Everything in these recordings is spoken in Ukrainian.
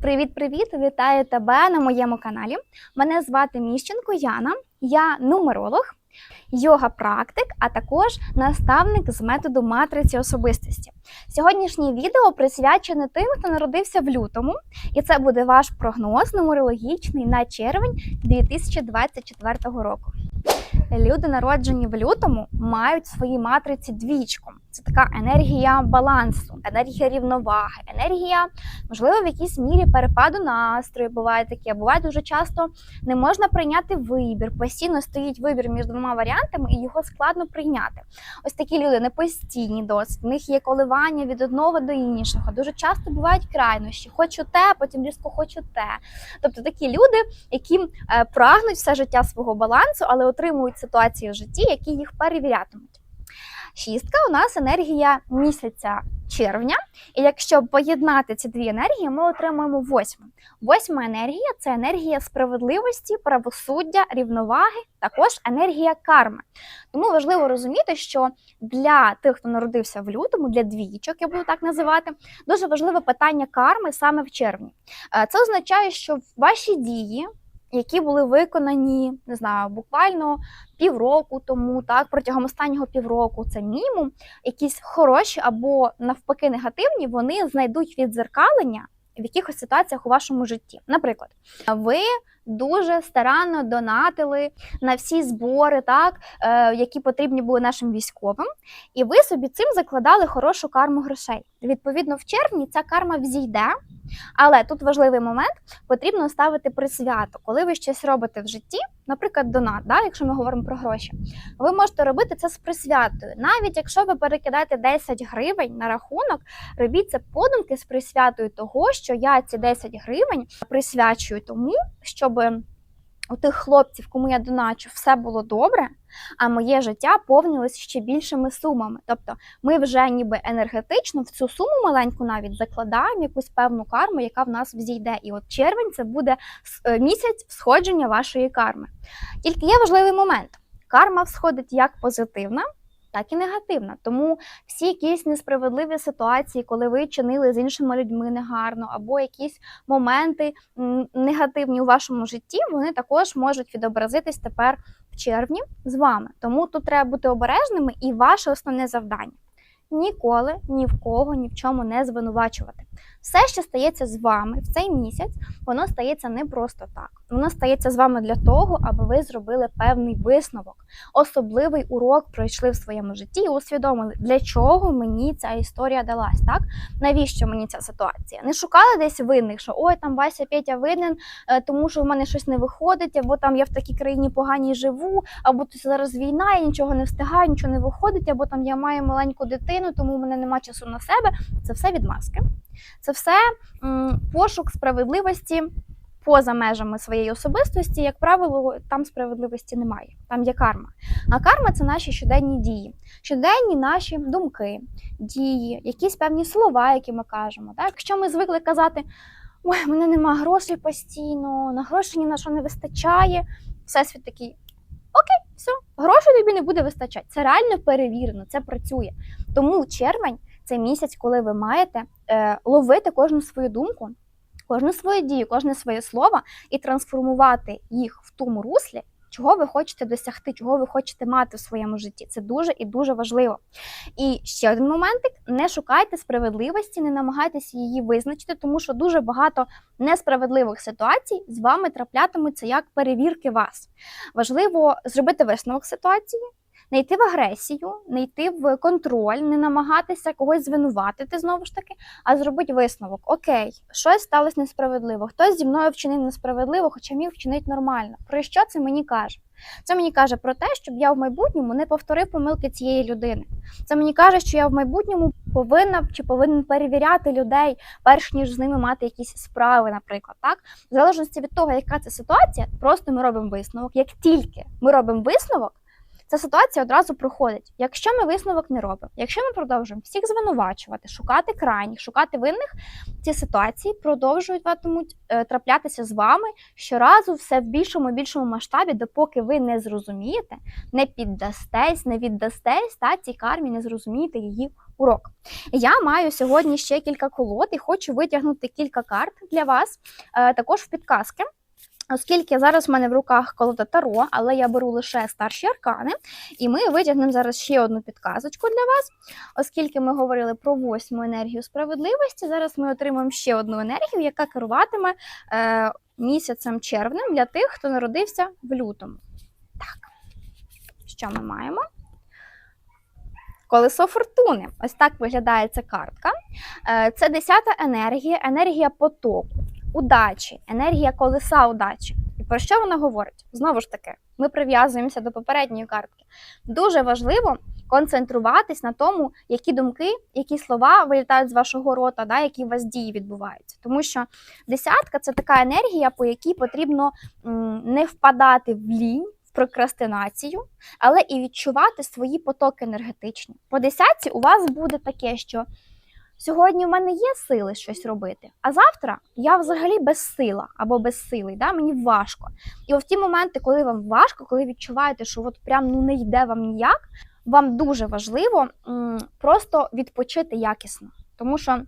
Привіт-привіт! Вітаю тебе на моєму каналі. Мене звати Міщенко Яна, я нумеролог, йога-практик, а також наставник з методу матриці особистості. Сьогоднішнє відео присвячене тим, хто народився в лютому, і це буде ваш прогноз нумерологічний на червень 2024 року. Люди, народжені в лютому, мають в своїй матриці двічку. Це така енергія балансу, енергія рівноваги, енергія, можливо, в якійсь мірі перепаду настрою. Буває таке. Буває дуже часто не можна прийняти вибір. Постійно стоїть вибір між двома варіантами, і його складно прийняти. Ось такі люди не постійні досить. В них є коливання від одного до іншого. Дуже часто бувають крайнощі. Хочу те, потім різко хочу те. Тобто такі люди, які е, прагнуть все життя свого балансу, але отримують ситуації в житті, які їх перевірятимуть. Шістка у нас енергія місяця червня, і якщо поєднати ці дві енергії, ми отримуємо восьму. Восьма енергія це енергія справедливості, правосуддя, рівноваги, також енергія карми. Тому важливо розуміти, що для тих, хто народився в лютому, для двічок, я буду так називати, дуже важливе питання карми саме в червні. Е, Це означає, що ваші дії. Які були виконані, не знаю, буквально півроку тому, так протягом останнього півроку, це мінімум, якісь хороші або навпаки негативні, вони знайдуть відзеркалення в якихось ситуаціях у вашому житті. Наприклад, ви дуже старанно донатили на всі збори, так е, які потрібні були нашим військовим, і ви собі цим закладали хорошу карму грошей. Відповідно, в червні ця карма взійде. Але тут важливий момент потрібно ставити присвято, коли ви щось робите в житті, наприклад, донат, да, якщо ми говоримо про гроші, ви можете робити це з присвятою. Навіть якщо ви перекидаєте 10 гривень на рахунок, робіть це подумки з присвятою того, що я ці 10 гривень присвячую тому, щоб у тих хлопців, кому я доначу, все було добре, а моє життя повнилось ще більшими сумами. Тобто ми вже ніби енергетично в цю суму маленьку навіть закладаємо якусь певну карму, яка в нас взійде. І от червень це буде е, місяць всходження вашої карми. Тільки є важливий момент: карма всходить як позитивна. Так і негативна. Тому всі якісь несправедливі ситуації, коли ви чинили з іншими людьми негарно, або якісь моменти негативні у вашому житті, вони також можуть відобразитись тепер в червні з вами. Тому тут треба бути обережними, і ваше основне завдання ніколи ні в кого ні в чому не звинувачувати. Все, що стається з вами в цей місяць, воно стається не просто так. Воно стається з вами для того, аби ви зробили певний висновок, особливий урок пройшли в своєму житті і усвідомили, для чого мені ця історія далась. Так навіщо мені ця ситуація? Не шукали десь винних, що ой, там Вася Петя винен, е, тому що в мене щось не виходить, або там я в такій країні поганій живу, або тут зараз війна, я нічого не встигаю, нічого не виходить, або там я маю маленьку дитину, тому в мене нема часу на себе. Це все відмазки. Це все пошук справедливості поза межами своєї особистості. Як правило, там справедливості немає, там є карма. А карма це наші щоденні дії, щоденні наші думки, дії, якісь певні слова, які ми кажемо. Так? Якщо ми звикли казати, ой, в мене нема грошей постійно, на гроші ні на що не вистачає, всесвіт такий. Окей, все, грошей тобі не буде вистачати. Це реально перевірено, це працює. Тому червень це місяць, коли ви маєте е, ловити кожну свою думку, кожну свою дію, кожне своє слово і трансформувати їх в тому руслі, чого ви хочете досягти, чого ви хочете мати в своєму житті. Це дуже і дуже важливо. І ще один моментик: не шукайте справедливості, не намагайтеся її визначити, тому що дуже багато несправедливих ситуацій з вами траплятимуться як перевірки вас. Важливо зробити висновок ситуації. Не йти в агресію, не йти в контроль, не намагатися когось звинуватити знову ж таки, а зробити висновок. Окей, щось сталося несправедливо. Хтось зі мною вчинив несправедливо, хоча міг вчинити нормально. Про що це мені каже? Це мені каже про те, щоб я в майбутньому не повторив помилки цієї людини. Це мені каже, що я в майбутньому повинна чи повинен перевіряти людей, перш ніж з ними мати якісь справи, наприклад. Так, в залежності від того, яка це ситуація, просто ми робимо висновок. Як тільки ми робимо висновок. Ця ситуація одразу проходить. Якщо ми висновок не робимо, якщо ми продовжуємо всіх звинувачувати, шукати крайніх, шукати винних, ці ситуації продовжуватимуть е, траплятися з вами щоразу все в більшому більшому масштабі, допоки ви не зрозумієте, не піддастесь, не віддастесь та цій кармі, не зрозумієте її урок. Я маю сьогодні ще кілька колод і хочу витягнути кілька карт для вас, е, також в підказки. Оскільки зараз в мене в руках колода Таро, але я беру лише старші аркани, і ми витягнемо зараз ще одну підказочку для вас. Оскільки ми говорили про восьму енергію справедливості, зараз ми отримаємо ще одну енергію, яка керуватиме е, місяцем червнем для тих, хто народився в лютому. Так, що ми маємо? Колесо фортуни. Ось так виглядає ця картка. Е, Це десята енергія, енергія потоку, удачі, енергія колеса удачі. І про що вона говорить? Знову ж таки, ми прив'язуємося до попередньої картки. Дуже важливо концентруватись на тому, які думки, які слова вилітають з вашого рота, да, які у вас дії відбуваються. Тому що десятка це така енергія, по якій потрібно не впадати в лінь, прокрастинацію, але і відчувати свої потоки енергетичні. По десятці у вас буде таке, що сьогодні в мене є сили щось робити, а завтра я взагалі безсила або безсилий, да? мені важко. І в ті моменти, коли вам важко, коли відчуваєте, що от прям ну не йде вам ніяк, вам дуже важливо м, просто відпочити якісно. Тому що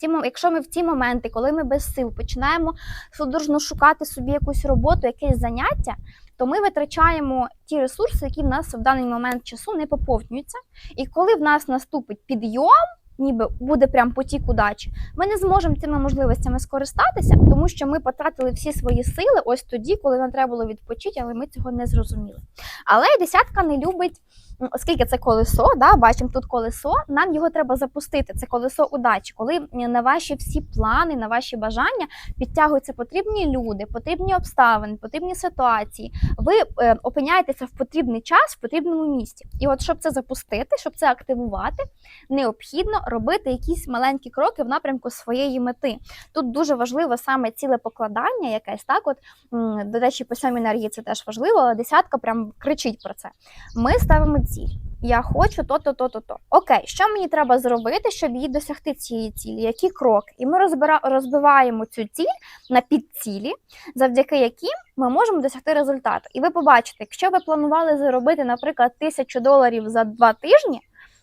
ті якщо ми в ті моменти, коли ми без сил починаємо судорожно шукати собі якусь роботу, якесь заняття, то ми витрачаємо ті ресурси, які в нас в даний момент часу не поповнюються. І коли в нас наступить підйом, ніби буде прям потік удачі, ми не зможемо цими можливостями скористатися, тому що ми потратили всі свої сили ось тоді, коли нам треба було відпочити, але ми цього не зрозуміли. Але десятка не любить, оскільки це колесо, да, бачимо тут колесо, нам його треба запустити. Це колесо удачі, коли на ваші всі плани, на ваші бажання підтягуються потрібні люди, потрібні обставини, потрібні ситуації. Ви е, опиняєтеся в потрібний час в потрібному місці. І от щоб це запустити, щоб це активувати, необхідно робити якісь маленькі кроки в напрямку своєї мети. Тут дуже важливо саме цілепокладання, якесь так. От до речі, по сьомій енергії це теж важливо, але десятка прям кричить про це. Ми ставимо ціль. Я хочу то-то, то-то, то. Окей, що мені треба зробити, щоб її досягти цієї цілі? Які кроки? І ми розбира... розбиваємо цю ціль на підцілі, завдяки яким ми можемо досягти результату. І ви побачите, якщо ви планували заробити, наприклад, тисячу доларів за два тижні,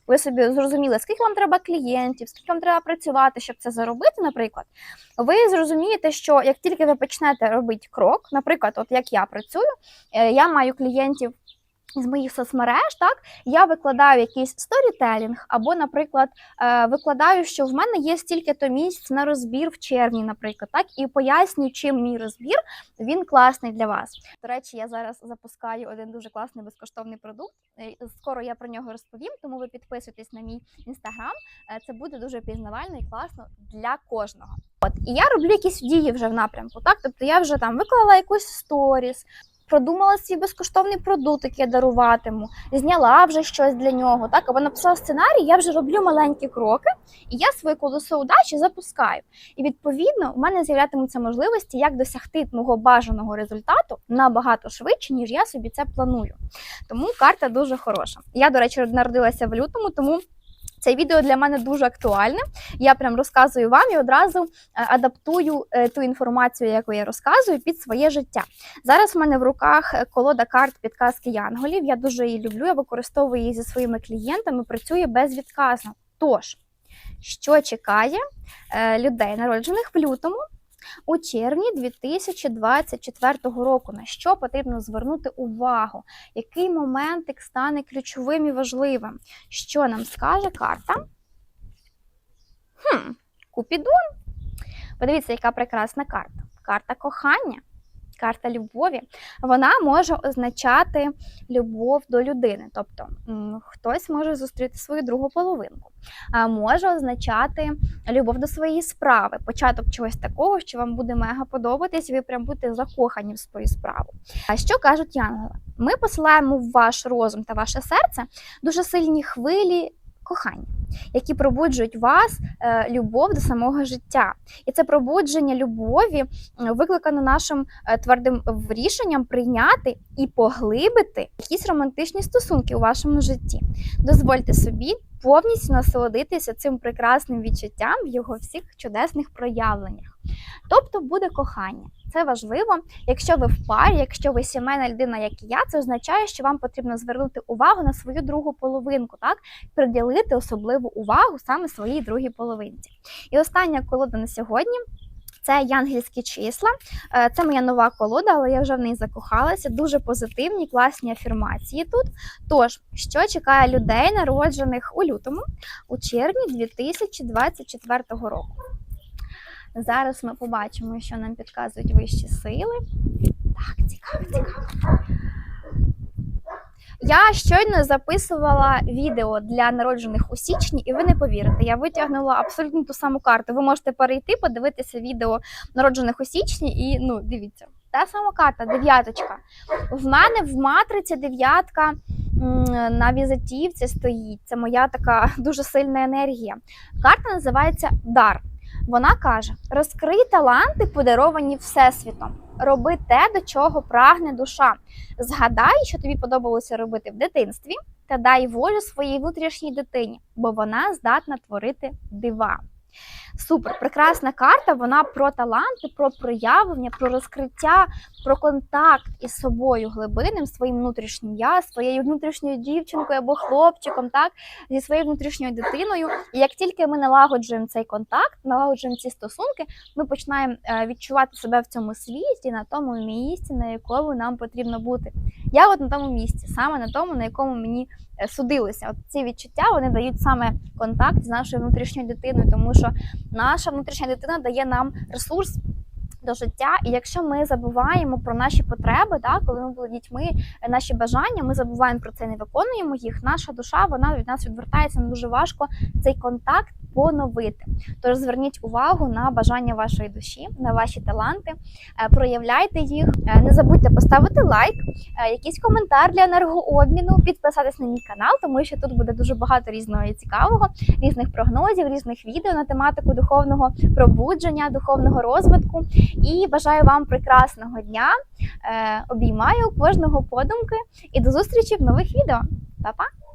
ви собі зрозуміли, скільки вам треба клієнтів, скільки вам треба працювати, щоб це заробити, наприклад, ви зрозумієте, що як тільки ви почнете робити крок, наприклад, от як я працюю, е, я маю клієнтів. З моїх соцмереж, так я викладаю якийсь сторітелінг, або, наприклад, е, викладаю, що в мене є стільки-то місць на розбір в червні, наприклад, так і пояснюю, чим мій розбір він класний для вас. До речі, я зараз запускаю один дуже класний безкоштовний продукт. Е, Скоро я про нього розповім, тому ви підписуйтесь на мій інстаграм. Е, Це буде дуже пізнавально і класно для кожного. От і я роблю якісь дії вже в напрямку. Так, тобто я вже там виклала якусь сторіс. Продумала свій безкоштовний продукт, який я даруватиму, зняла вже щось для нього, так або написала сценарій, я вже роблю маленькі кроки, і я своє колесо удачі запускаю. І відповідно в мене з'являтимуться можливості, як досягти мого бажаного результату набагато швидше, ніж я собі це планую. Тому карта дуже хороша. Я, до речі, народилася в лютому, тому. Це відео для мене дуже актуальне. Я прям розказую вам і одразу е, адаптую е, ту інформацію, яку я розказую, під своє життя. Зараз в мене в руках е, колода карт підказки Янголів. Я дуже її люблю. Я використовую її зі своїми клієнтами, працює безвідказно. Тож, що чекає людей, народжених в лютому? У червні 2024 року на що потрібно звернути увагу, який моментик стане ключовим і важливим? Що нам скаже карта? Хм, Купідон. Подивіться, яка прекрасна карта. Карта кохання, карта любові. Вона може означати любов до людини. Тобто хтось може зустріти свою другу половинку, а може означати любов до своєї справи, початок чогось такого, що вам буде мега подобатись, і ви прям будете закохані в свою справу. А що кажуть янголи? Ми посилаємо в ваш розум та ваше серце дуже сильні хвилі кохання, які пробуджують вас е, любов до самого життя. І це пробудження любові е, викликано нашим е, твердим рішенням прийняти і поглибити якісь романтичні стосунки у вашому житті. Дозвольте собі повністю насолодитися цим прекрасним відчуттям в його всіх чудесних проявленнях. Тобто буде кохання. Це важливо. Якщо ви в парі, якщо ви сімейна людина, як і я, це означає, що вам потрібно звернути увагу на свою другу половинку, так приділити особливу увагу саме своїй другій половинці. І остання колода на сьогодні. Це янгельські числа. Е, Це моя нова колода, але я вже в неї закохалася. Дуже позитивні, класні афірмації тут. Тож, що чекає людей, народжених у лютому, у червні 2024 року? Зараз ми побачимо, що нам підказують вищі сили. Так, цікаво, цікаво. Я щойно записувала відео для народжених у січні, і ви не повірите, я витягнула абсолютно ту саму карту. Ви можете перейти, подивитися відео народжених у січні, і ну дивіться, та сама карта, дев'яточка. В мене в матриці дев'ятка на візитівці стоїть. Це моя така дуже сильна енергія. Карта називається Дар. Вона каже: розкрий таланти, подаровані Всесвітом. Роби те, до чого прагне душа. Згадай, що тобі подобалося робити в дитинстві, та дай волю своїй внутрішній дитині, бо вона здатна творити дива. Супер, прекрасна карта. Вона про таланти, про проявлення, про розкриття, про контакт із собою глибинним, своїм внутрішнім я, своєю внутрішньою дівчинкою або хлопчиком, так зі своєю внутрішньою дитиною. І як тільки ми налагоджуємо цей контакт, налагоджуємо ці стосунки, ми починаємо е, відчувати себе в цьому світі на тому місці, на якому нам потрібно бути. Я от на тому місці, саме на тому, на якому мені е, судилося. От ці відчуття вони дають саме контакт з нашою внутрішньою дитиною, тому що наша внутрішня дитина дає нам ресурс. До життя, і якщо ми забуваємо про наші потреби, так, коли ми були дітьми, е, наші бажання, ми забуваємо про це, не виконуємо їх. Наша душа вона від нас відвертається. не дуже важко цей контакт поновити. Тож зверніть увагу на бажання вашої душі, на ваші таланти, е, проявляйте їх. Е, Не забудьте поставити лайк, е, якийсь коментар для енергообміну, підписатись на мій канал, тому що тут буде дуже багато різного і цікавого, різних прогнозів, різних відео на тематику духовного пробудження, духовного розвитку. І бажаю вам прекрасного дня. Обіймаю кожного подумки і до зустрічі в нових відео. Па-па!